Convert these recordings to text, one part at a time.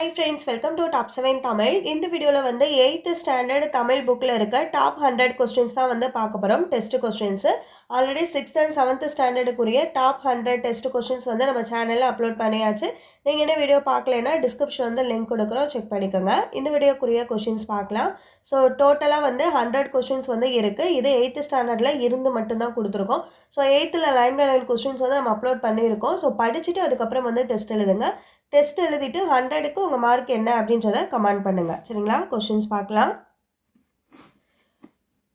Hi friends welcome to top seven Tamil இந்த வீடியோவில் வந்து எயித்து ஸ்டாண்டர்ட் தமிழ் புக்கில் இருக்க டாப் ஹண்ட்ரட் கொஸ்டின்ஸ் தான் வந்து பார்க்க போகிறோம் test questions already sixth and seventh ஸ்டாண்டர்டுக்குரிய top hundred test questions வந்து நம்ம சேனலில் அப்லோட் பண்ணியாச்சு. நீங்கள் என்ன வீடியோ பார்க்கலன்னா டிஸ்கிரிப்ஷன் வந்து லிங்க் கொடுக்குறோம். செக் பண்ணிக்கோங்க. இந்த வீடியோக்குரிய கொஸ்டின்ஸ் பார்க்கலாம். ஸோ டோட்டலாக வந்து ஹண்ட்ரட் கொஸ்டின்ஸ் வந்து இருக்குது இது எயித்து ஸ்டாண்டர்டில் இருந்து மட்டும்தான் கொடுத்துருக்கோம். ஸோ எயித்தில் லைன் லைன் கொஸ்டின்ஸ் வந்து நம்ம அப்லோட் பண்ணியிருக்கோம். ஸோ படிச்சுட்டு அதுக்கப்புறம் வந்து டெஸ்ட் எழுதுங்க. டெஸ்ட் எழுதிட்டு ஹண்ட்ரடுக்கு உங்கள் மார்க் என்ன அப்படின்றத கமெண்ட் பண்ணுங்கள் சரிங்களா? கொஷின்ஸ் பார்க்கலாம்.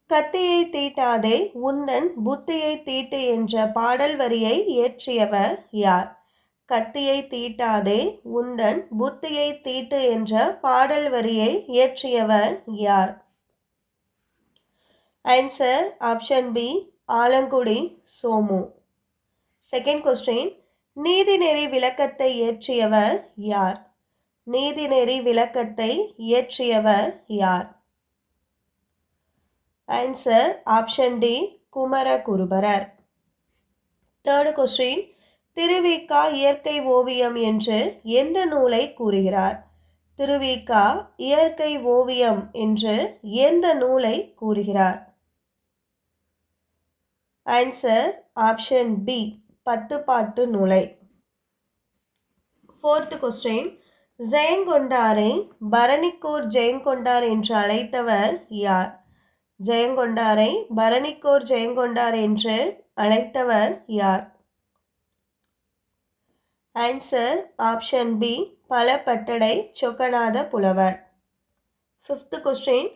கத்தியை தீட்டாதே உந்தன் புத்தியை தீட்டு என்ற பாடல் வரியை இயற்றியவர் யார்? கத்தியை தீட்டாதே உந்தன் புத்தியை தீட்டு என்ற பாடல் வரியை இயற்றியவர் யார்? Answer option B Alangudi Somu. Second question நீதிநெறி விளக்கத்தை இயற்றியவர் யார்? நீதிநெறி விளக்கத்தை இயற்றியவர் யார்? Answer option D Kumaraguruparar. Third question Thiruvika இயற்கை ஓவியம் என்று எந்த நூலை கூறுகிறார்? திருவிக்கா இயற்கை ஓவியம் என்று எந்த நூலை கூறுகிறார்? ஆன்சர் ஆப்ஷன் பி பத்து பாட்டு நூலை. ஃபோர்த் கொஸ்டின் ஜெயங்கொண்டாரை பரணிக்கோர் ஜெயங்கொண்டார் என்று அழைத்தவர் யார்? ஜெயங்கொண்டாரை பரணிக்கோர் ஜெயங்கொண்டார் என்று அழைத்தவர் யார்? Answer option B Palapattadai Chokkanatha புலவர். ஃபிஃப்த் கொஸ்டின்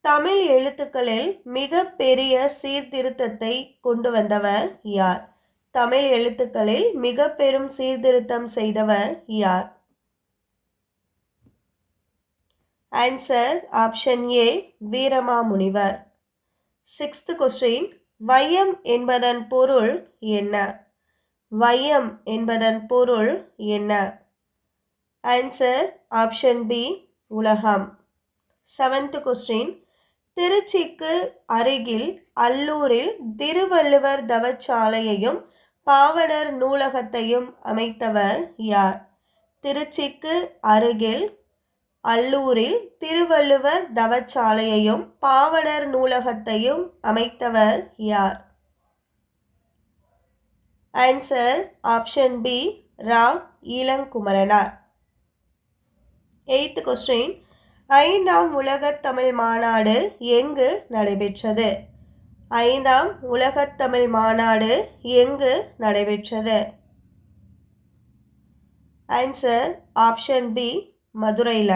தமிழ் எழுத்துக்களில் மிக பெரிய சீர்திருத்தத்தை கொண்டு வந்தவர் யார்? தமிழ் எழுத்துக்களில் மிக பெரும் சீர்திருத்தம் செய்தவர் யார்? Answer option A Veeramamunivar. Sixth question வையம் என்பதன் பொருள் என்ன? வையம் என்பதன் பொருள் என்ன? ஆன்சர் ஆப்ஷன் பி உலகம். செவன்த் கொஸ்டின் திருச்சிக்கு அருகில் அல்லூரில் திருவள்ளுவர் தவச்சாலையையும் பாவனர் நூலகத்தையும் அமைத்தவர் யார்? திருச்சிக்கு அருகில் அல்லூரில் திருவள்ளுவர் தவச்சாலையையும் பாவனர் நூலகத்தையும் அமைத்தவர் யார்? Answer option B Ram ஈழங்குமரனார் eighth question ஐந்தாம் உலகத் தமிழ் மாநாடு எங்கு நடைபெற்றது? ஐந்தாம் உலகத்தமிழ் மாநாடு எங்கு நடைபெற்றது? ஆன்சர் ஆப்ஷன் பி மதுரையில்.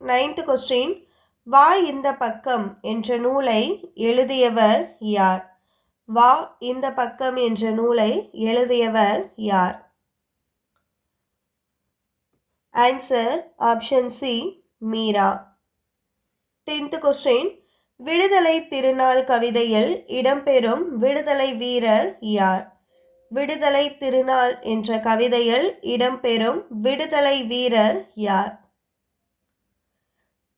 நைன்த் கொஸ்டின் வா இந்த பக்கம் என்ற நூலை எழுதியவர் யார்? வா இந்த பக்கம் என்ற நூலை எழுதியவர் யார்? Answer option C Meera. Tenth question விடுதலை திருநாள் கவிதையில் இடம்பெறும் விடுதலை வீரர் யார்? விடுதலை திருநாள் என்ற கவிதையில் இடம்பெறும் விடுதலை வீரர் யார்?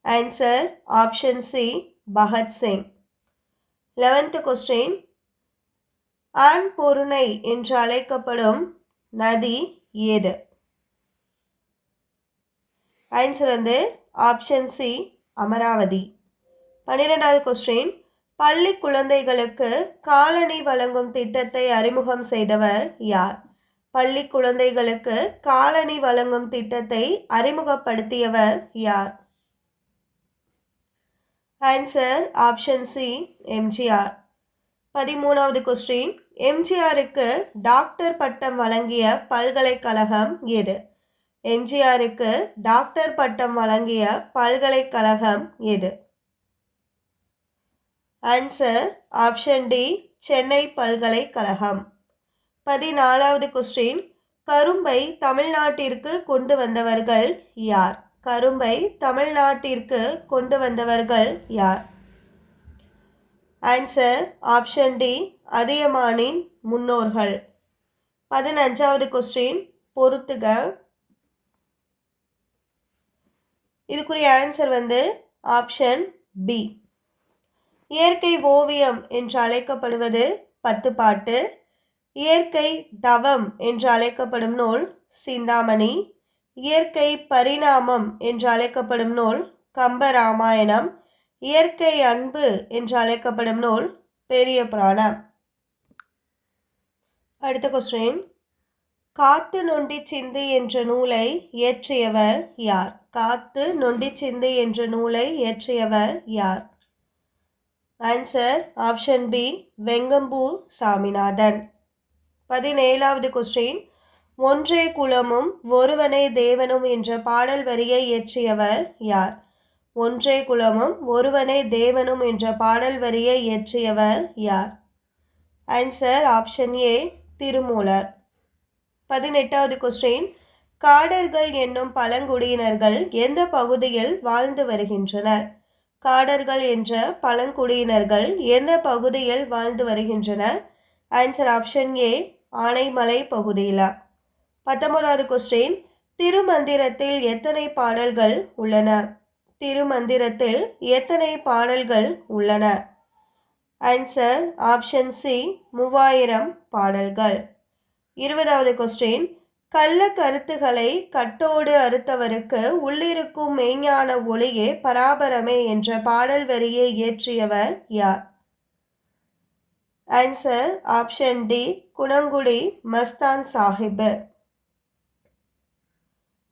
Answer option C Bhagat Singh eleventh question ஆண் பொருணை என்று அழைக்கப்படும் நதி ஏது? ஆன்சர் வந்து ஆப்ஷன் சி அமராவதி. பன்னிரெண்டாவது கொஸ்டின் பள்ளி குழந்தைகளுக்கு காலணி வழங்கும் திட்டத்தை அறிமுகம் செய்தவர் யார்? பள்ளி குழந்தைகளுக்கு காலணி வழங்கும் திட்டத்தை அறிமுகப்படுத்தியவர் யார்? ஆன்சர் ஆப்ஷன் சி எம்ஜிஆர் பதிமூணாவது கொஸ்டின் எம்ஜிஆருக்கு டாக்டர் பட்டம் வழங்கிய பல்கலைக்கழகம் எது? எம்ஜிஆருக்கு டாக்டர் பட்டம் வழங்கிய பல்கலைக்கழகம் எது? ஆன்சர் ஆப்ஷன் டி சென்னை பல்கலைக்கழகம் பதினாலாவது கொஸ்டின் கரும்பை தமிழ்நாட்டிற்கு கொண்டு வந்தவர்கள் யார்? கரும்பை தமிழ்நாட்டிற்கு கொண்டு வந்தவர்கள் யார்? ஆன்சர் ஆப்ஷன் டி அதியமானின் முன்னோர்கள். பதினஞ்சாவது கொஸ்டின் பொறுத்துக. இதுக்குரிய ஆன்சர் வந்து ஆப்ஷன் பி இயற்கை ஓவியம் என்று அழைக்கப்படுவது பத்து பாட்டு. இயற்கை தவம் என்று அழைக்கப்படும் நூல் சிந்தாமணி. இயற்கை பரிணாமம் என்று அழைக்கப்படும் நூல் கம்பராமாயணம். இயற்கை அன்பு என்று அழைக்கப்படும் நூல் பெரிய புராணம். அடுத்த கொஸ்டின் காத்து நொண்டி சிந்து என்ற நூலை இயற்றியவர் யார்? காத்து நொண்டி சிந்து என்ற நூலை இயற்றியவர் யார்? Answer option B Vengambur Saminathan பதினேழாவது கொஸ்டின் ஒன்றே குலமும் ஒருவனே தேவனும் என்ற பாடல் வரியை இயற்றியவர் யார்? ஒன்றே குலமும் ஒருவனே தேவனும் என்ற பாடல் வரியை இயற்றியவர் யார்? Answer option A Thirumoolar. பதினெட்டாவது கொஸ்டின் காடர்கள் என்னும் பழங்குடியினர்கள் எந்த பகுதியில் வாழ்ந்து வருகின்றனர்? காடர்கள் என்ற பழங்குடியினர்கள் எந்த பகுதியில் வாழ்ந்து வருகின்றனர்? ஆன்சர் ஆப்ஷன் ஏ ஆனைமலை பகுதியில். பத்தொன்பதாவது கொஸ்டின் திருமந்திரத்தில் எத்தனை பாடல்கள் உள்ளன? திருமந்திரத்தில் எத்தனை பாடல்கள் உள்ளன? ஆன்சர் ஆப்ஷன் சி மூவாயிரம் பாடல்கள். இருபதாவது கொஸ்டின் கள்ள கருத்துகளை கட்டோடு அறுத்தவருக்கு உள்ளிருக்கும் மெய்ஞான ஒளியே பராபரமே என்ற பாடல் வரியை இயற்றியவர் யார்? Answer option D Gunangudi Mastan Sahib.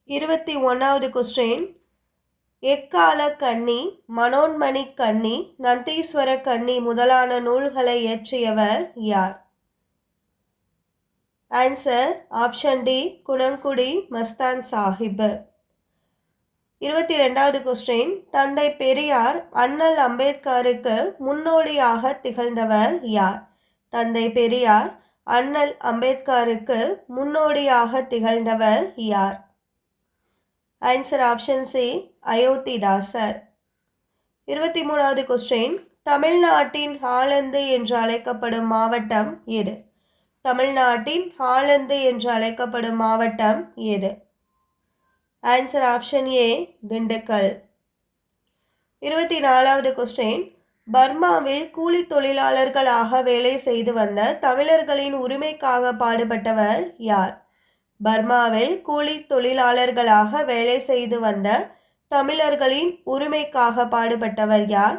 இருபத்தி ஒன்றாவது கொஸ்டின் எக்கால கன்னி மனோன்மணி கன்னி நந்தீஸ்வர கன்னி முதலான நூல்களை இயற்றியவர் யார்? Answer option D Gunangudi Mastan Sahib இருபத்தி ரெண்டாவது கொஸ்டின் தந்தை பெரியார் அண்ணல் அம்பேத்கருக்கு முன்னோடியாக திகழ்ந்தவர் யார்? தந்தை பெரியார் அண்ணல் அம்பேத்கருக்கு முன்னோடியாக திகழ்ந்தவர் யார்? Answer option C Ayothidasar. இருபத்தி மூணாவது கொஸ்டின் தமிழ்நாட்டின் ஹாலந்து என்று அழைக்கப்படும் மாவட்டம் எது? தமிழ்நாட்டின் ஹாலந்து என்று அழைக்கப்படும் மாவட்டம் எது? Answer option A Dindigul. இருபத்தி நாலாவது கொஸ்டின் பர்மாவில் கூலி தொழிலாளர்களாக வேலை செய்து வந்த தமிழர்களின் உரிமைக்காக பாடுபட்டவர் யார்? பர்மாவில் கூலி தொழிலாளர்களாக வேலை செய்து வந்த தமிழர்களின் உரிமைக்காக பாடுபட்டவர் யார்?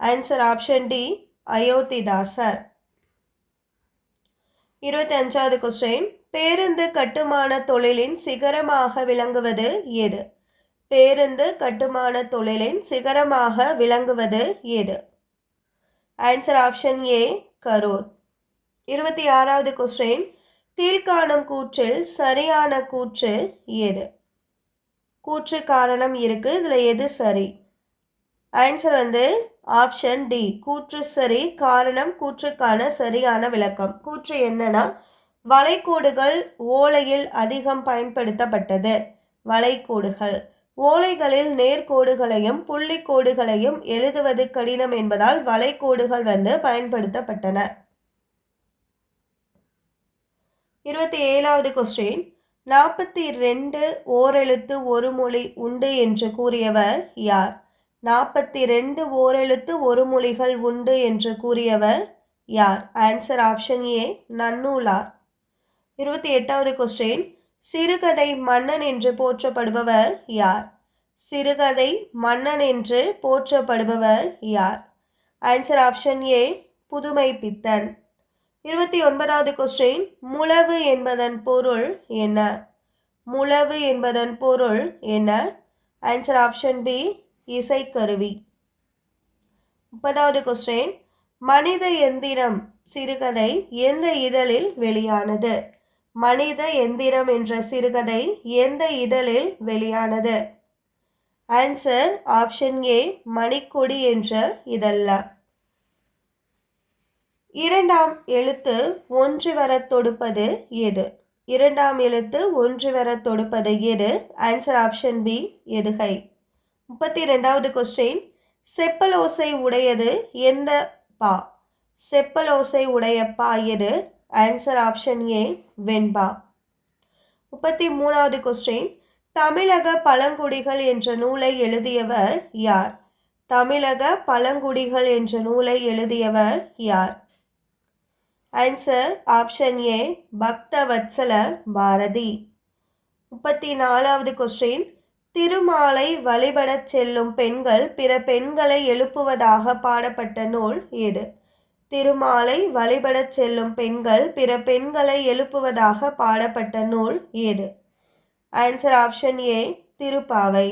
Answer option D Ayothidasar. இருபத்தி அஞ்சாவது கொஸ்டின் பேருந்து கட்டுமான தொழிலின் சிகரமாக விளங்குவது எது? பேருந்து கட்டுமான தொழிலின் சிகரமாக விளங்குவது எது? Answer option A Karur. இருபத்தி ஆறாவது கொஸ்டின் கீழ்காணும் கூற்றில் சரியான கூற்று எது? கூற்று காரணம் இருக்கு. இதில் எது சரி? ஆன்சர் வந்து ஆப்ஷன் டி கூற்று சரி காரணம் கூற்றுக்கான சரியான விளக்கம். கூற்று என்னன்னா வளைகோடுகள் ஓலையில் அதிகம் பயன்படுத்தப்பட்டது. வளைகோடுகள். ஓலைகளில் நேர்கோடுகளையும் புள்ளிக்கோடுகளையும் எழுதுவது கடினம் என்பதால் வளைகோடுகள் வந்து பயன்படுத்தப்பட்டன. இருபத்தி ஏழாவது கொஸ்டின் நாற்பத்தி ரெண்டு ஓரெழுத்து ஒரு மொழி உண்டு என்று கூறியவர் யார்? நாற்பத்தி ரெண்டு ஓரெழுத்து ஒரு மொழிகள் உண்டு என்று கூறியவர் யார்? ஆன்சர் ஆப்ஷன் ஏ நன்னூலார். இருபத்தி எட்டாவது கொஸ்டின் சிறுகதை மன்னன் என்று போற்றப்படுபவர் யார்? சிறுகதை மன்னன் என்று போற்றப்படுபவர் யார்? ஆன்சர் ஆப்ஷன் ஏ புதுமை பித்தன். இருபத்தி ஒன்பதாவது கொஸ்டின் முழவு என்பதன் பொருள் என்ன? முழவு என்பதன் பொருள் என்ன? ஆன்சர் ஆப்ஷன் பி இசைக்கருவி. முப்பதாவது கொஸ்டின் மனித எந்திரம் சிறுகதை எந்த இதழில் வெளியானது? மனித எந்திரம் என்ற சிறுகதை எந்த இதழில் வெளியானது? ஆன்சர் ஆப்ஷன் ஏ மணிக்கொடி என்ற இதழ. இரண்டாம் எழுத்து ஒன்று வர தொடுப்பது எது? இரண்டாம் எழுத்து ஒன்று வர தொடுப்பது எது? ஆன்சர் ஆப்ஷன் பி எதுகை. முப்பத்தி ரெண்டாவது கொஸ்டின் செப்பலோசை உடையது எந்த பா? செப்பலோசை உடைய பா எது? ஆன்சர் ஆப்ஷன் ஏ வெண்பா. முப்பத்தி மூணாவது கொஸ்டின் தமிழக பழங்குடிகள் என்ற நூலை எழுதியவர் யார்? தமிழக பழங்குடிகள் என்ற நூலை எழுதியவர் யார்? ஆன்சர் ஆப்ஷன் ஏ பக்த வத்சல பாரதி. முப்பத்தி நாலாவது கொஸ்டின் திருமாலை வழிபடச் செல்லும் பெண்கள் பிற பெண்களை எழுப்புவதாக பாடப்பட்ட நூல் எது திருமாலை வழிபடச் செல்லும் பெண்கள் பிற பெண்களை எழுப்புவதாக பாடப்பட்ட நூல் எது ஆன்சர் ஆப்ஷன் ஏ திருப்பாவை.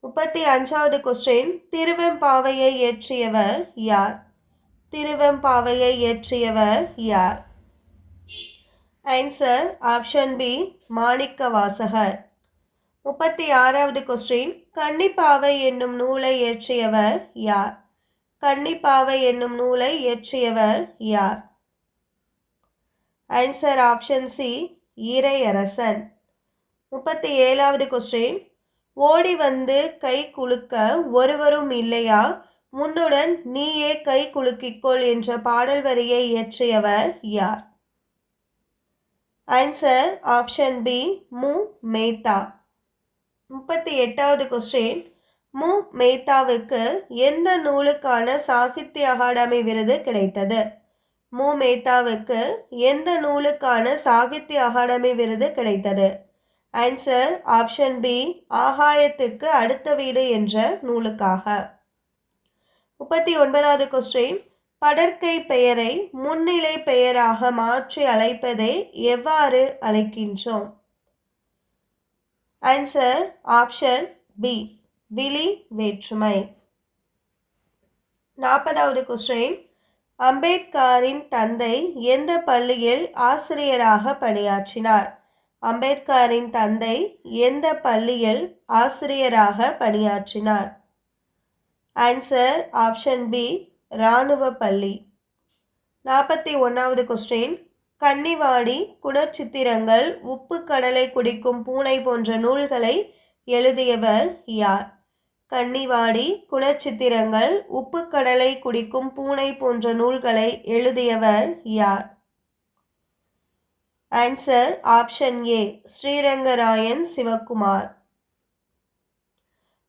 முப்பத்தி அஞ்சாவது கொஸ்டின் திருவெம்பாவையை இயற்றியவர் யார்? திருவெம்பாவையை இயற்றியவர் யார்? Answer option B Manikka Vasagar முப்பத்தி ஆறாவது கொஸ்டின் கன்னிப்பாவை என்னும் நூலை இயற்றியவர் யார்? கன்னிப்பாவை என்னும் நூலை இயற்றியவர் யார்? ஆன்சர் ஆப்ஷன் சி ஈரையரசன் முப்பத்தி ஏழாவது கொஸ்டின் ஓடி வந்து கை குலுக்க ஒருவரும் இல்லையா? முன்னுடன் நீயே கை குலுக்கிக்கொள் என்ற பாடல் வரியை இயற்றியவர் யார்? ஆன்சர் ஆப்ஷன் பி மு. மேத்தா. முப்பத்தி எட்டாவது கொஸ்டின் மு. மேத்தாவுக்கு எந்த நூலுக்கான சாகித்ய அகாடமி விருது கிடைத்தது? மு. மேத்தாவுக்கு எந்த நூலுக்கான சாகித்ய அகாடமி விருது கிடைத்தது? ஆன்சர் ஆப்ஷன் பி ஆகாயத்துக்கு அடுத்த வீடு என்ற நூலுக்காக. முப்பத்தி ஒன்பதாவது கொஸ்டின் படற்கை பெயரை முன்னிலை பெயராக மாற்றி அழைப்பதை எவ்வாறு அழைக்கின்றோம்? ஆன்சர் ஆப்ஷன் பி விழி வேற்றுமை. நாற்பதாவது கொஸ்டின் அம்பேத்கரின் தந்தை எந்த பள்ளியில் ஆசிரியராக பணியாற்றினார்? அம்பேத்கரின் தந்தை எந்த பள்ளியில் ஆசிரியராக பணியாற்றினார்? ஆன்சர் ஆப்ஷன் பி இராணுவ பள்ளி. நாற்பத்தி ஒன்றாவது கொஸ்டின் கன்னிவாடி குணச்சித்திரங்கள் உப்பு கடலை குடிக்கும் பூனை போன்ற நூல்களை எழுதியவர் யார்? கன்னிவாடி குணச்சித்திரங்கள் உப்பு கடலை குடிக்கும் பூனை போன்ற நூல்களை எழுதியவர் யார்? Answer option A Srirangarayan Sivakumar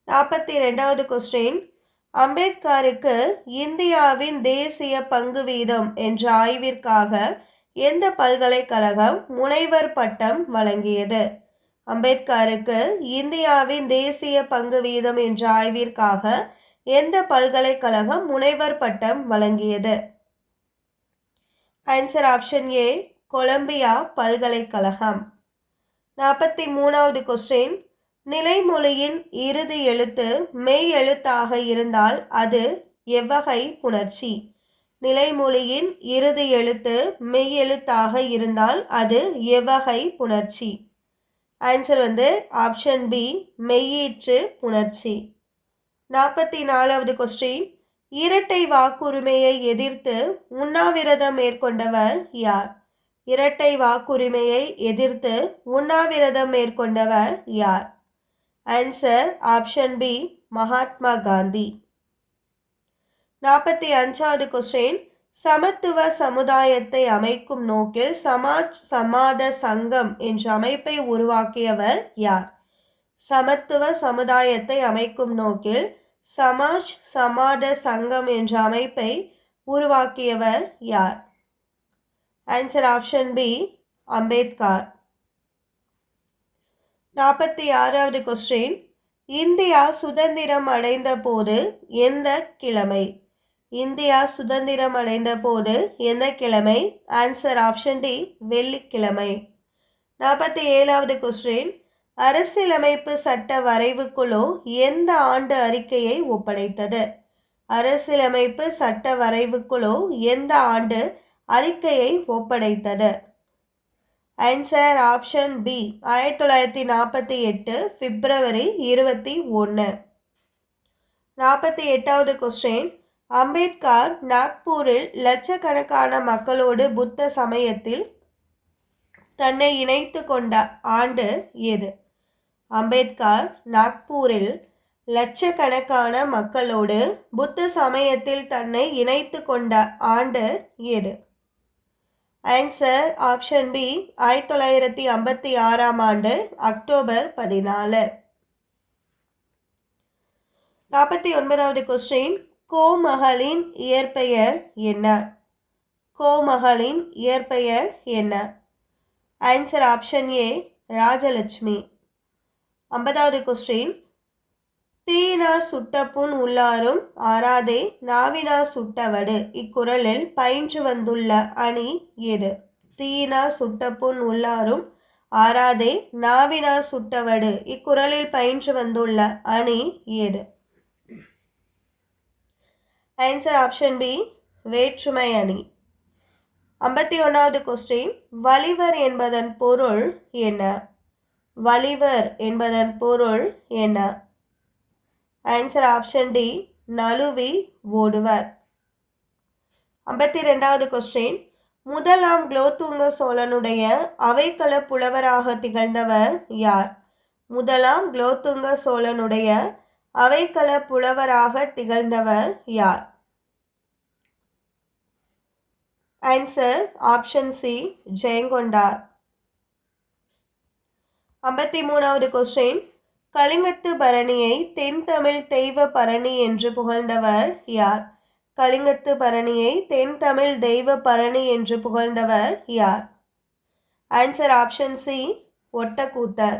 நாற்பத்தி ரெண்டாவது கொஸ்டின் அம்பேத்கருக்கு இந்தியாவின் தேசிய பங்கு வீதம் என்ற ஆய்விற்காக எந்த பல்கலைக்கழகம் முனைவர் பட்டம் வழங்கியது? அம்பேத்கருக்கு இந்தியாவின் தேசிய பங்கு வீதம் என்ற ஆய்விற்காக எந்த பல்கலைக்கழகம் முனைவர் பட்டம் வழங்கியது? ஆன்சர் ஆப்ஷன் ஏ கொலம்பியா பல்கலைக்கழகம். நாற்பத்தி மூணாவது கொஸ்டின் நிலைமொழியின் இறுதி எழுத்து மெய் எழுத்தாக இருந்தால் அது எவ்வகை புணர்ச்சி? நிலைமொழியின் இறுதி எழுத்து மெய்யெழுத்தாக இருந்தால் அது எவ்வகை புணர்ச்சி. ஆன்சர் வந்து ஆப்ஷன் பி மெய்யீற்று புணர்ச்சி. நாற்பத்தி நாலாவது கொஸ்டின் இரட்டை வாக்குரிமையை எதிர்த்து உண்ணாவிரதம் மேற்கொண்டவர் யார்? இரட்டை வாக்குரிமையை எதிர்த்து உண்ணாவிரதம் மேற்கொண்டவர் யார்? Answer option B Mahatma Gandhi. நாற்பத்தி அஞ்சாவது கொஸ்டின் சமத்துவ சமுதாயத்தை அமைக்கும் நோக்கில் சமாஜ் சமாத சங்கம் என்ற அமைப்பை உருவாக்கியவர் யார்? சமத்துவ சமுதாயத்தை அமைக்கும் நோக்கில் சமாஜ் சமாத சங்கம் என்ற அமைப்பை உருவாக்கியவர் யார்? Answer option B Ambedkar. நாற்பத்தி ஆறாவது கொஸ்டின் இந்தியா சுதந்திரம் அடைந்த போது எந்த கிழமை? இந்தியா சுதந்திரம் அடைந்த போது எந்த கிழமை? ஆன்சர் ஆப்ஷன் டி வெள்ளிக்கிழமை. நாற்பத்தி ஏழாவது கொஸ்டின் அரசியலமைப்பு சட்ட வரைவுக்குழு எந்த ஆண்டு அறிக்கையை ஒப்படைத்தது? அரசியலமைப்பு சட்ட வரைவுக்குழு எந்த ஆண்டு அறிக்கையை ஒப்படைத்தது? ஆன்சர் ஆப்ஷன் பி ஆயிரத்தி தொள்ளாயிரத்தி நாற்பத்தி எட்டு பிப்ரவரி இருபத்தி ஒன்று நாற்பத்தி எட்டாவது கொஸ்டின் அம்பேத்கர் நாக்பூரில் லட்சக்கணக்கான மக்களோடு புத்த சமயத்தில் தன்னை இணைத்து கொண்ட ஆண்டு எது? அம்பேத்கர் நாக்பூரில் லட்சக்கணக்கான மக்களோடு புத்த சமயத்தில் தன்னை இணைத்து கொண்ட ஆண்டு எது? ஆன்சர் ஆப்ஷன் பி ஆயிரத்தி தொள்ளாயிரத்தி ஐம்பத்தி ஆறாம் ஆண்டு அக்டோபர் பதினாலு. நாற்பத்தி ஒன்பதாவது கொஸ்டின் கோமகளின் இயற்பெயர் என்ன? கோமகளின் இயற்பெயர் என்ன? Answer option A Rajalakshmi. ஐம்பதாவது கொஸ்டின் தீனா சுட்ட புண் உள்ளாரும் ஆறாதே நாவினா சுட்டவடு. இக்குறளில் பயின்று வந்துள்ள அணி எது? தீனா சுட்ட புண் உள்ளாரும் ஆறாதே நாவினா சுட்டவடு. இக்குறளில் பயின்று வந்துள்ள அணி எது? ஆன்சர் ஆப்ஷன் பி வேற்றுமை அணி ஐம்பத்தி ஒன்றாவது கொஸ்டின் வலிவர் என்பதன் பொருள் என்ன? வலிவர் என்பதன் பொருள் என்ன? ஆன்சர் ஆப்ஷன் டி நழுவி ஓடுவர். ஐம்பத்தி ரெண்டாவது கொஸ்டின் முதலாம் குலோத்துங்க சோழனுடைய அவைக்கள புலவராக திகழ்ந்தவர் யார்? முதலாம் குலோத்துங்க சோழனுடைய அவைக்கள புலவராக திகழ்ந்தவர் யார்? Answer option C Jayankondar. ஐம்பத்தி மூணாவது கொஸ்டின் கலிங்கத்து பரணியை தென் தமிழ் தெய்வ பரணி என்று புகழ்ந்தவர் யார்? கலிங்கத்து பரணியை தென் தமிழ் தெய்வ பரணி என்று புகழ்ந்தவர் யார்? Answer option C Ottakoothar.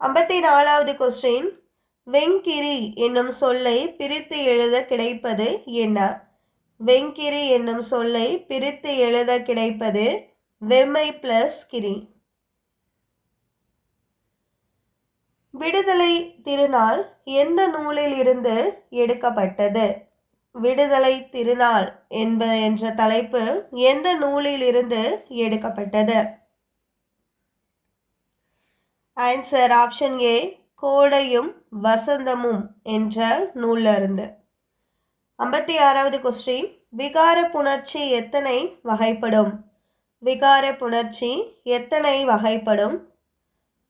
ஐம்பத்தி நாலாவது கொஸ்டின் வெங்கிரி என்னும் சொல்லை பிரித்து எழுத கிடைப்பது என்ன? வெங்கிரி என்னும் சொல்லை பிரித்து எழுத கிடைப்பது வெம்மை பிளஸ் கிரி. விடுதலை திருநாள் எந்த நூலில் இருந்து எடுக்கப்பட்டது? விடுதலை திருநாள் என்ப என்ற தலைப்பு எந்த நூலில் இருந்து எடுக்கப்பட்டது? ஆன்சர் ஆப்ஷன் ஏ கோடையும் வசந்தமும் என்ற நூலிருந்து. ஐம்பத்தி ஆறாவது கொஸ்டின் விகார புணர்ச்சி எத்தனை வகைப்படும்? விகார புணர்ச்சி எத்தனை வகைப்படும்?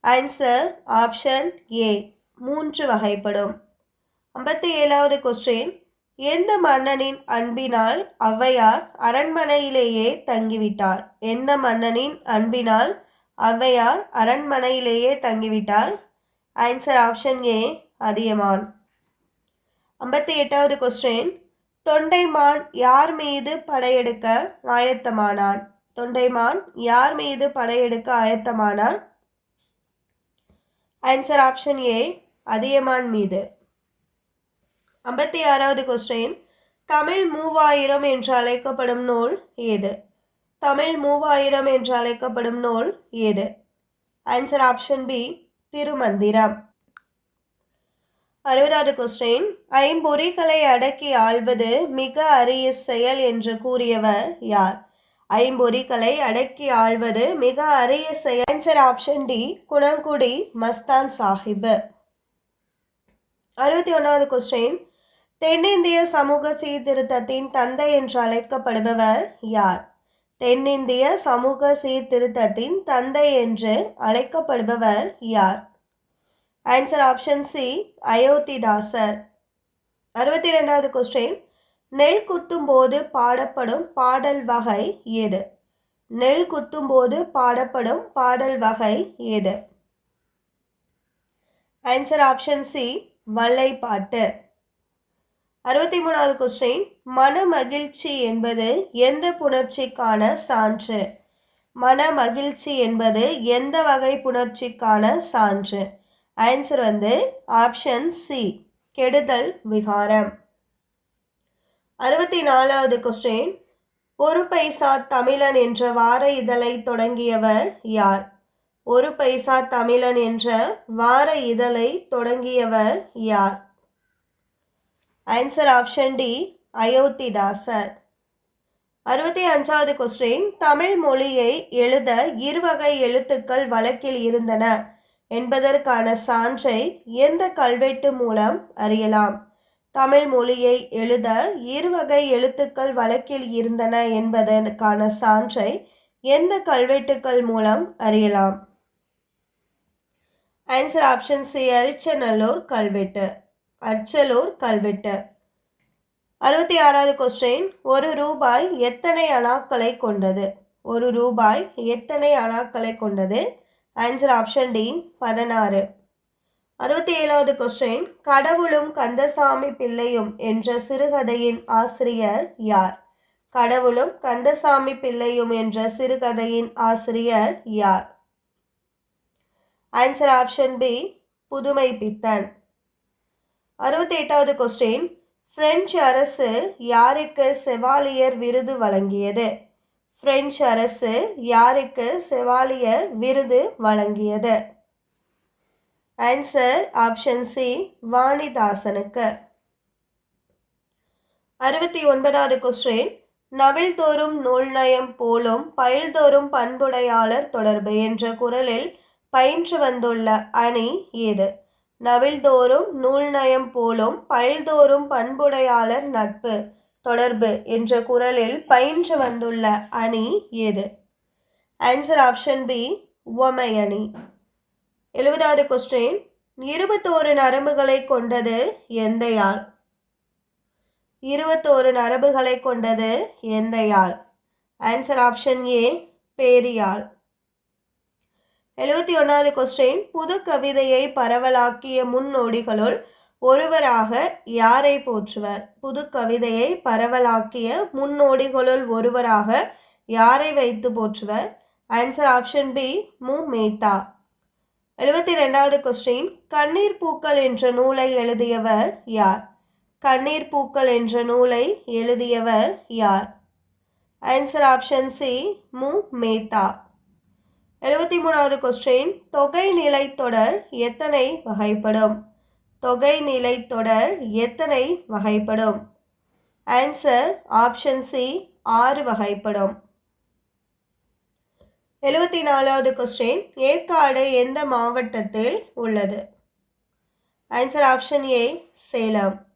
ஆன்சர் ஆப்ஷன் ஏ மூன்று வகைப்படும். ஐம்பத்தி ஏழாவது கொஸ்டின் எந்த மன்னனின் அன்பினால் ஔவையார் அரண்மனையிலேயே தங்கிவிட்டார்? எந்த மன்னனின் அன்பினால் ஔவையார் அரண்மனையிலேயே தங்கிவிட்டார்? ஆன்சர் ஆப்ஷன் ஏ அதியமான் ஐம்பத்தி எட்டாவது கொஸ்டின் தொண்டைமான் யார் மீது படையெடுக்க ஆயத்தமானான்? தொண்டைமான் யார் மீது படையெடுக்க ஆயத்தமானான்? ஆன்சர் ஆப்ஷன் ஏ அதியமான் மீது. ஐம்பத்தி ஆறாவது கொஸ்டின் தமிழ் மூவாயிரம் என்று அழைக்கப்படும் நூல் ஏது? தமிழ் மூவாயிரம் என்று அழைக்கப்படும் நூல் ஏது? Answer option B Thirumanthiram. அறுபதாவது கொஸ்டின் ஐம்பொறிகளை அடக்கி ஆள்வது மிக அரிய செயல் என்று கூறியவர் யார்? ஐம்பொறிகளை அடக்கி ஆள்வது மிக அரிய செயல். Answer option D Gunangudi Mastan Sahib. அறுபத்தி ஒன்றாவது கொஸ்டின் தென்னிந்திய சமூக சீர்திருத்தத்தின் தந்தை என்று அழைக்கப்படுபவர் யார்? தென்னிந்திய சமூக சீர்திருத்தத்தின் தந்தை என்று அழைக்கப்படுபவர் யார்? Answer option C Ayothidasar. அறுபத்தி ரெண்டாவது கொஸ்டின் நெல் குத்தும் போது பாடப்படும் பாடல் வகை எது? நெல் குத்தும் போது பாடப்படும் பாடல் வகை எது? ஆன்சர் ஆப்ஷன் சி வல்லைப்பாட்டு அறுபத்தி மூணாவது கொஸ்டின் மன மகிழ்ச்சி என்பது எந்த புணர்ச்சிக்கான சான்று? மன மகிழ்ச்சி என்பது எந்த வகை புணர்ச்சிக்கான சான்று? ஆன்சர் வந்து ஆப்ஷன் சி கெடுதல் விகாரம். அறுபத்தி நாலாவது கொஸ்டின் ஒரு பைசா தமிழன் என்ற வார இதழை தொடங்கியவர் யார்? ஒரு பைசா தமிழன் என்ற வார இதழை தொடங்கியவர் யார்? ஆன்சர் ஆப்ஷன் டி அயோத்திதாசர் அறுபத்தி அஞ்சாவது கொஸ்டின் தமிழ் மொழியை எழுத இருவகை எழுத்துக்கள் வழக்கில் இருந்தன என்பதற்கான சான்றை எந்த கல்வெட்டு மூலம் அறியலாம்? தமிழ் மொழியை எழுத இருவகை எழுத்துக்கள் வழக்கில் இருந்தன என்பதற்கான சான்றை எந்த கல்வெட்டுக்கள் மூலம் அறியலாம்? ஆன்சர் ஆப்ஷன் சி அரிச்சநல்லூர் கல்வெட்டு. அர்ச்சலூர் கல்வெட்டு. அறுபத்தி ஆறாவது கொஸ்டின் ஒரு ரூபாய் எத்தனை அணாக்களை கொண்டது? ஒரு ரூபாய் எத்தனை அணாக்களை கொண்டது? ஆன்சர் ஆப்ஷன் டி பதினாறு. அறுபத்தி ஏழாவது கொஸ்டின் கடவுளும் கந்தசாமி பிள்ளையும் என்ற சிறுகதையின் ஆசிரியர் யார்? கடவுளும் கந்தசாமி பிள்ளையும் என்ற சிறுகதையின் ஆசிரியர் யார்? ஆன்சர் ஆப்ஷன் பி புதுமை பித்தன் அறுபத்தி எட்டாவது கொஸ்டின் பிரெஞ்சு அரசு யாருக்கு செவாலியர் விருது வழங்கியது? பிரெஞ்சு அரசு யாருக்கு செவாலியர் விருது வழங்கியது? ஆன்சர் ஆப்ஷன் சி வாணிதாசனுக்கு. அறுபத்தி ஒன்பதாவது கொஸ்டின் நவில்தோறும் நூல் நயம் போலும் பயில்தோறும் பண்புடையாளர் தொடர்பு என்ற குரலில் பயின்று வந்துள்ள அணி ஏது? நவில்தோறும் நூல் நயம் போலும் பயில்தோறும் பண்புடையாளர் நட்பு தொடர்பு என்ற குரலில் பயின்று வந்துள்ள அணி எது? ஆன்சர் ஆப்ஷன் பி உவமை அணி. எழுபதாவது கொஸ்டின் இருபத்தோரு நரம்புகளை கொண்டது எந்த யாழ் இருபத்தோரு நரம்புகளை கொண்டது எந்த யாழ் ஆன்சர் ஆப்ஷன் ஏ பேரியாழ் எழுபத்தி ஒன்றாவது கொஸ்டின் புது கவிதையை பரவலாக்கிய முன்னோடிகளுள் ஒருவராக யாரை போற்றுவர்? புது கவிதையை பரவலாக்கிய முன்னோடிகளுள் ஒருவராக யாரை வைத்து போற்றுவர்? ஆன்சர் ஆப்ஷன் பி மு. மேத்தா. எழுபத்தி ரெண்டாவது கொஸ்டின் கண்ணீர் பூக்கள் என்ற நூலை எழுதியவர் யார்? கண்ணீர் பூக்கள் என்ற நூலை எழுதியவர் யார்? ஆன்சர் ஆப்ஷன் சி மு. மேத்தா. எழுபத்தி மூணாவது கொஸ்டின் தொகை நிலைத்தொடர் எத்தனை வகைப்படும்? தொகை நிலைத்தொடர் எத்தனை வகைப்படும்? ஆன்சர் ஆப்ஷன் சி ஆறு வகைப்படும். எழுபத்தி நாலாவது கொஸ்டின் ஏற்காடு எந்த மாவட்டத்தில் உள்ளது? Answer option A Salem.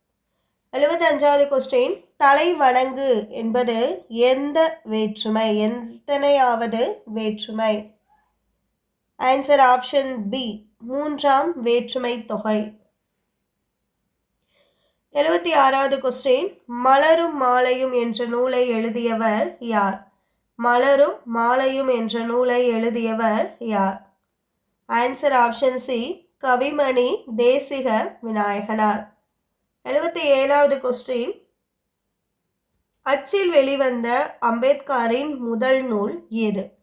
எழுபத்தஞ்சாவது question தலை வணங்கு என்பது எந்த வேற்றுமை? எத்தனையாவது வேற்றுமை? ஆன்சர் ஆப்ஷன் பி மூன்றாம் வேற்றுமை தொகை. எழுபத்தி ஆறாவது கொஸ்டின் மலரும் மாலையும் என்ற நூலை எழுதியவர் யார்? மலரும் மாலையும் என்ற நூலை எழுதியவர் யார்? Answer option C Kavimani Desika Vinayaganar. எழுபத்தி ஏழாவது கொஸ்டின் அச்சில் வெளிவந்த அம்பேத்கரின் முதல் நூல் எது?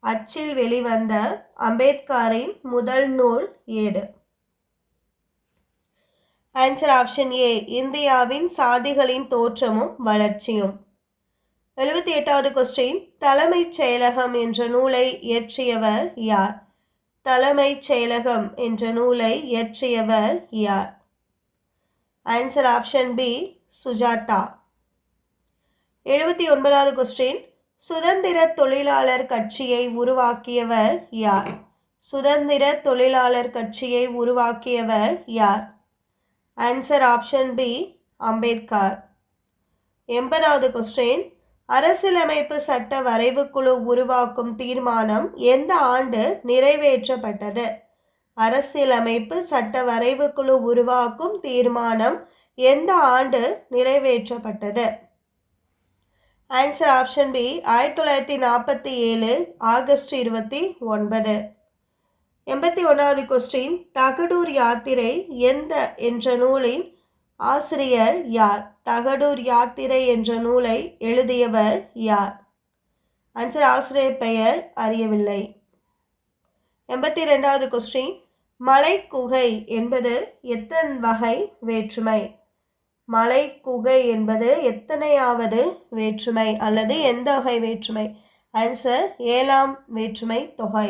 அச்சில் வெளிவந்த அம்பேத்கரின் முதல் நூல் ஏடு. ஆன்சர் ஆப்ஷன் ஏ இந்தியாவின் சாதிகளின் தோற்றமும் வளர்ச்சியும். எழுபத்தி எட்டாவது கொஸ்டின் தலைமைச் செயலகம் என்ற நூலை இயற்றியவர் யார்? தலைமைச் செயலகம் என்ற நூலை இயற்றியவர் யார்? Answer option B Sujatha. எழுபத்தி ஒன்பதாவது கொஸ்டின் சுதந்திர தொழிலாளர் கட்சியை உருவாக்கியவர் யார்? சுதந்திர தொழிலாளர் கட்சியை உருவாக்கியவர் யார்? Answer option B Ambedkar. எண்பதாவது கொஸ்டின் அரசியலமைப்பு சட்ட வரைவு குழு உருவாக்கும் தீர்மானம் எந்த ஆண்டு நிறைவேற்றப்பட்டது? அரசியலமைப்பு சட்ட வரைவு குழு உருவாக்கும் தீர்மானம் எந்த ஆண்டு நிறைவேற்றப்பட்டது? ஆன்சர் ஆப்ஷன் பி ஆயிரத்தி தொள்ளாயிரத்தி நாற்பத்தி ஏழு ஆகஸ்ட் இருபத்தி ஒன்பது. எண்பத்தி ஒன்றாவது கொஸ்டின் தகடூர் யாத்திரை எந்த என்ற நூலின் ஆசிரியர் யார்? தகடூர் யாத்திரை என்ற நூலை எழுதியவர் யார்? ஆன்சர் ஆசிரியர் பெயர் அறியவில்லை. எண்பத்தி ரெண்டாவது கொஸ்டின் மலைக்குகை என்பது எத்தன் வகை வேற்றுமை? மலைக்குகை என்பது எத்தனையாவது வேற்றுமை அல்லது எந்த வகை வேற்றுமை? ஆன்சர் ஏழாம் வேற்றுமை தொகை.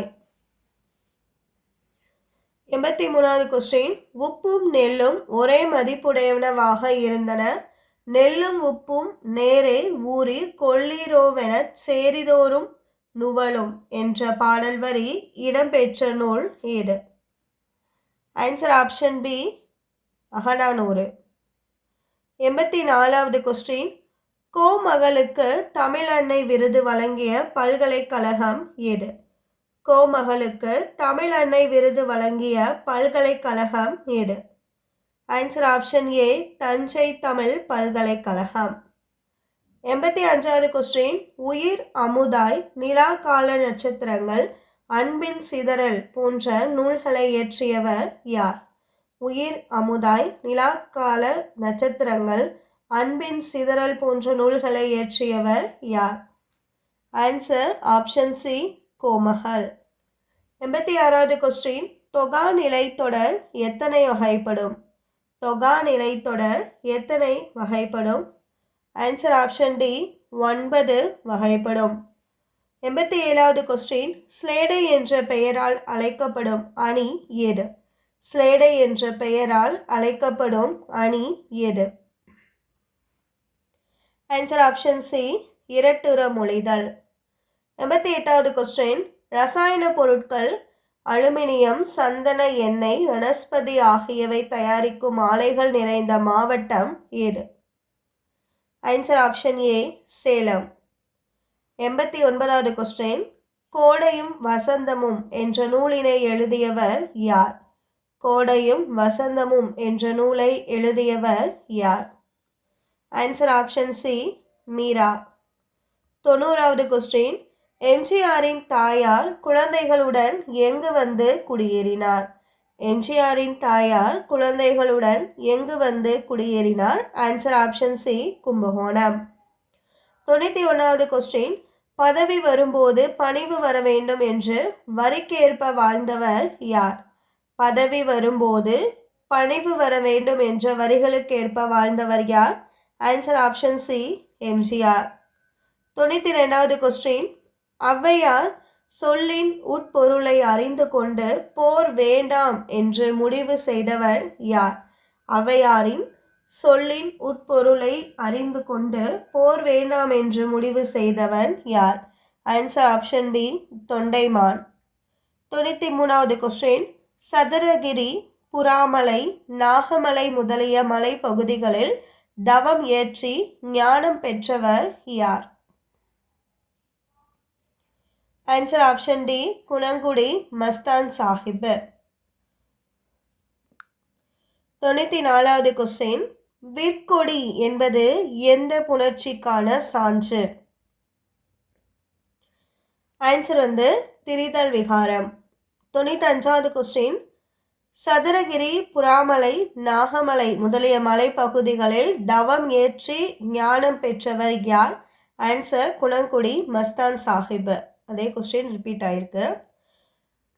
எண்பத்தி மூணாவது கொஸ்டின் உப்பும் நெல்லும் ஒரே மதிப்புடையனவாக இருந்தன. நெல்லும் உப்பும் நேரே ஊறி கொள்ளீரோவென சேரிதோறும் நுவலும் என்ற பாடல் வரி இடம்பெற்ற நூல் ஏடு ஆன்சர் ஆப்ஷன் பி அகனானூறு எண்பத்தி நாலாவது கொஸ்டின் கோமகளுக்கு தமிழன்னை விருது வழங்கிய பல்கலைக்கழகம் எது? கோமகளுக்கு தமிழன்னை விருது வழங்கிய பல்கலைக்கழகம் எது? Answer option A Thanjai Tamil பல்கலைக்கழகம். எண்பத்தி அஞ்சாவது கொஸ்டின் உயிர் அமுதாய் நிலா கால நட்சத்திரங்கள் அன்பின் சிதறல் போன்ற நூல்களை இயற்றியவர் யார்? உயிர் அமுதாய் நிலாக்கால நட்சத்திரங்கள் அன்பின் சிதறல் போன்ற நூல்களை இயற்றியவர் யார்? ஆன்சர் ஆப்ஷன் சி கோமகல் எண்பத்தி ஆறாவது கொஸ்டின் தொகா நிலைத்தொடர் எத்தனை வகைப்படும்? தொகா நிலைத்தொடர் எத்தனை வகைப்படும்? ஆன்சர் ஆப்ஷன் டி ஒன்பது வகைப்படும். எண்பத்தி ஏழாவது கொஸ்டின் ஸ்லேடை என்ற பெயரால் அழைக்கப்படும் அணி எது? ஸ்லேடை என்ற பெயரால் அழைக்கப்படும் அணி எது? ஆன்சர் ஆப்ஷன் சி இரட்டுற மொழிதல். எண்பத்தி எட்டாவது கொஸ்டின் ரசாயன பொருட்கள் அலுமினியம் சந்தன எண்ணெய் வனஸ்பதி ஆகியவை தயாரிக்கும் ஆலைகள் நிறைந்த மாவட்டம் எது? Answer option A Salem. எண்பத்தி ஒன்பதாவது கொஸ்டின் கோடையும் வசந்தமும் என்ற நூலினை எழுதியவர் யார்? கோடையும் வசந்தமும் என்ற நூலை எழுதியவர் யார்? Answer option C Meera. தொண்ணூறாவது கொஸ்டின் எம்ஜிஆரின் தாயார் குழந்தைகளுடன் எங்கு வந்து குடியேறினார்? எம்ஜிஆரின் தாயார் குழந்தைகளுடன் எங்கு வந்து குடியேறினார்? Answer option C Kumbakonam. தொண்ணூற்றி ஒன்றாவது கொஸ்டின் பதவி வரும்போது பணிவு வர வேண்டும் என்று வரிக்கேற்ப வாழ்ந்தவர் யார்? பதவி வரும்போது பணிவு வர வேண்டும் என்ற வரிகளுக்கேற்ப வாழ்ந்தவர் யார்? ஆன்சர் ஆப்ஷன் சி எம்ஜிஆர் தொண்ணூற்றி ரெண்டாவது கொஸ்டின் ஔவையார் சொல்லின் உட்பொருளை அறிந்து கொண்டு போர் வேண்டாம் என்று முடிவு செய்தவர் யார்? ஔவையாரின் சொல்லின் உட்பொருளை அறிந்து கொண்டு போர் வேண்டாம் என்று முடிவு செய்தவன் யார்? Answer option B Tondaiman. தொண்ணூற்றி மூணாவது கொஸ்டின் சதுரகிரி புறாமலை நாகமலை முதலிய மலைப்பகுதிகளில் தவம் ஏற்றி ஞானம் பெற்றவர் யார்? Answer option D Kunangudi Masthan Sahib. தொண்ணூற்றி நாலாவது கொஸ்டின் விற்கொடி என்பது எந்த புணர்ச்சிக்கான சான்று? ஆன்சர் வந்து திரிதல் விகாரம். தொண்ணூற்றி அஞ்சாவது கொஸ்டின் சதுரகிரி புறாமலை நாகமலை முதலிய மலைப்பகுதிகளில் தவம் ஏற்றி ஞானம் பெற்றவர் யார்? ஆன்சர் குணங்குடி மஸ்தான் சாஹிப். அதே கொஸ்டின் ரிப்பீட் ஆயிருக்கு.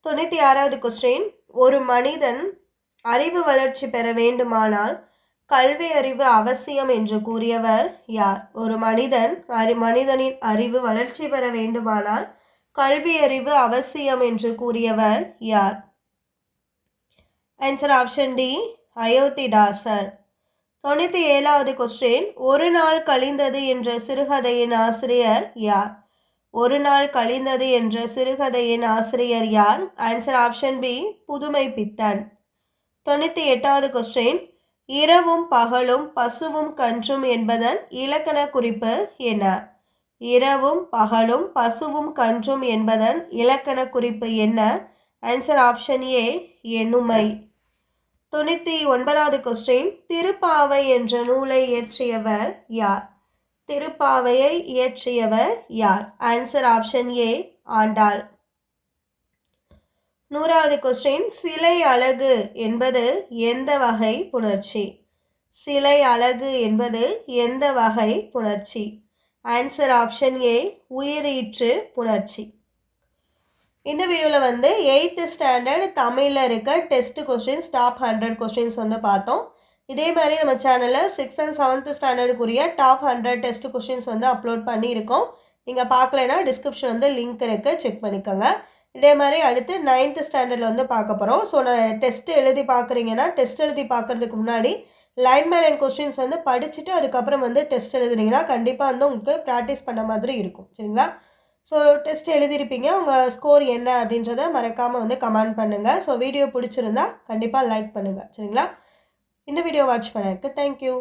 தொண்ணூற்றி ஆறாவது கொஸ்டின் ஒரு மனிதன் அறிவு வளர்ச்சி பெற வேண்டுமானால் கல்வி அறிவு அவசியம் என்று கூறியவர் யார்? ஒரு மனிதன் அறி மனிதனின் அறிவு வளர்ச்சி பெற வேண்டுமானால் கல்வியறிவு அவசியம் என்று கூறியவர் யார்? Answer option D Ayothidasar. தொண்ணூற்றி ஏழாவது கொஸ்டின் ஒரு நாள் கழிந்தது என்ற சிறுகதையின் ஆசிரியர் யார்? ஒரு நாள் கழிந்தது என்ற சிறுகதையின் ஆசிரியர் யார்? ஆன்சர் ஆப்ஷன் பி புதுமை பித்தன். தொண்ணூற்றி எட்டாவது கொஸ்டின் இரவும் பகலும் பசுவும் கன்றும் என்பதன் இலக்கண குறிப்பு என்ன? இரவும் பகலும் பசுவும் கன்றும் என்பதன் இலக்கண குறிப்பு என்ன? ஆன்சர் ஆப்ஷன் ஏ எண்ணுமை. தொண்ணூற்றி ஒன்பதாவது கொஸ்டின் திருப்பாவை என்ற நூலை இயற்றியவர் யார்? திருப்பாவையை இயற்றியவர் யார்? Answer option A Andal. நூறாவது கொஸ்டின் சிலை அழகு என்பது எந்த வகை புணர்ச்சி? சிலை அழகு என்பது எந்த வகை புணர்ச்சி? ஆன்சர் ஆப்ஷன் ஏ உயிரீற்று புணர்ச்சி. இந்த வீடியோவில் வந்து எயித்து ஸ்டாண்டர்ட் தமிழில் இருக்க test questions top hundred questions வந்து பார்த்தோம். இதே மாதிரி நம்ம சேனலில் சிக்ஸ்த் அண்ட் செவன்த் ஸ்டாண்டர்டுக்குரிய டாப் ஹண்ட்ரட் டெஸ்ட் கொஸ்டின்ஸ் வந்து அப்லோட் பண்ணியிருக்கோம். நீங்கள் பார்க்கலைன்னா டிஸ்கிரிப்ஷன் வந்து லிங்க் இருக்குது செக் பண்ணிக்கோங்க. இதே மாதிரி அடுத்து நைன்த்து ஸ்டாண்டர்டில் வந்து பார்க்க போகிறோம் ஸோ நான் டெஸ்ட்டு எழுதி பார்க்குறீங்கன்னா டெஸ்ட் எழுதி பார்க்குறதுக்கு முன்னாடி லைன் பை லைன் கொஸ்டின்ஸ் வந்து படிச்சுட்டு அதுக்கப்புறம் வந்து டெஸ்ட் எழுதுனீங்கன்னா கண்டிப்பாக வந்து உங்களுக்கு ப்ராக்டிஸ் பண்ண மாதிரி இருக்கும். சரிங்களா? ஸோ டெஸ்ட் எழுதியிருப்பீங்க. உங்கள் ஸ்கோர் என்ன அப்படின்றத மறக்காமல் வந்து கமெண்ட் பண்ணுங்கள் ஸோ வீடியோ பிடிச்சிருந்தா கண்டிப்பாக லைக் பண்ணுங்கள் சரிங்களா? இந்த வீடியோ வாட்ச் பண்ணதுக்கு தேங்க்யூ